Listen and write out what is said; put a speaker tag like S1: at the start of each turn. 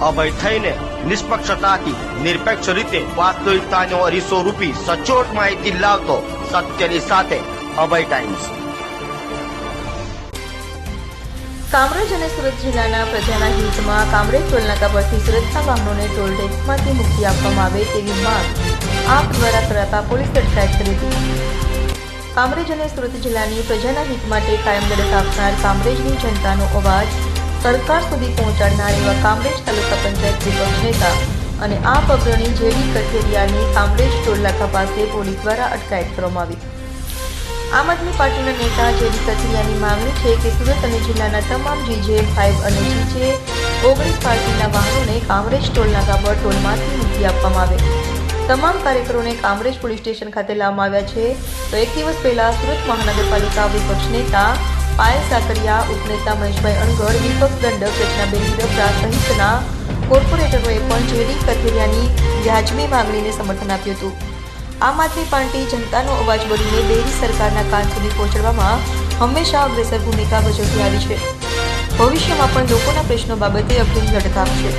S1: અભય થઈને નિષ્પક્ષતાથી નિરપેક્ષ રીતે વાસ્તવિકતાનો અરીસો રૂપી સચોટ માહિતી લાવતો સત્યની સાથે અભય ટાઈમ્સ.
S2: કામરેજ અને સુરત જિલ્લાના પ્રજાના હિતમાં કામરેજ ટોલનાકા પરથી સુરતના વાહનોને ટોલ ટેક્સમાંથી મુક્તિ આપવામાં આવે તેવી માંગ આપ દ્વારા કરાતા પોલીસે અટકાયત કરી હતી કામરેજ અને સુરત જિલ્લાની પ્રજાના હિત માટે કાયમ લડત આપનાર કામરેજની જનતાનો અવાજ સરકાર સુધી પહોંચાડનાર એવા કામરેજ તાલુકા પંચાયત વિપક્ષ નેતા અને આપ અગ્રણી જેડી કઠેરિયાની કામરેજ ટોલનાકા પાસે પોલીસ દ્વારા અટકાયત કરવામાં આવી. આમ આદમી પાર્ટીના નેતા જેવી કથિરિયાની માંગણી છે કે સુરત અને જિલ્લાના તમામ જીજે ફાઇવ અને જીજે ઓગણીસ પાર્ટીના વાહનોને કામરેજ ટોલનાકા પર ટોલમાંથી મુક્તિ આપવામાં આવે. તમામ કાર્યકરોને કામરેજ પોલીસ સ્ટેશન ખાતે લાવવામાં આવ્યા છે. તો એક દિવસ પહેલા સુરત મહાનગરપાલિકા વિપક્ષ નેતા પાયલ સાકરિયા, ઉપનેતા મહેશભાઈ અણગર, દીપક દંડક રચનાબેન હિરપરા સહિતના કોર્પોરેટરોએ પણ જેડી કથિરિયાની વ્યાજબી માંગણીને સમર્થન આપ્યું હતું. આમ આદમી પાર્ટી જનતાનો અવાજ બનીને ડેરી સરકારના કાન સુધી પહોંચાડવામાં હંમેશા અગ્રેસર ભૂમિકા ભજવતી આવી છે. ભવિષ્યમાં પણ લોકોના પ્રશ્નો બાબતે અભિન્ન લડત આપશે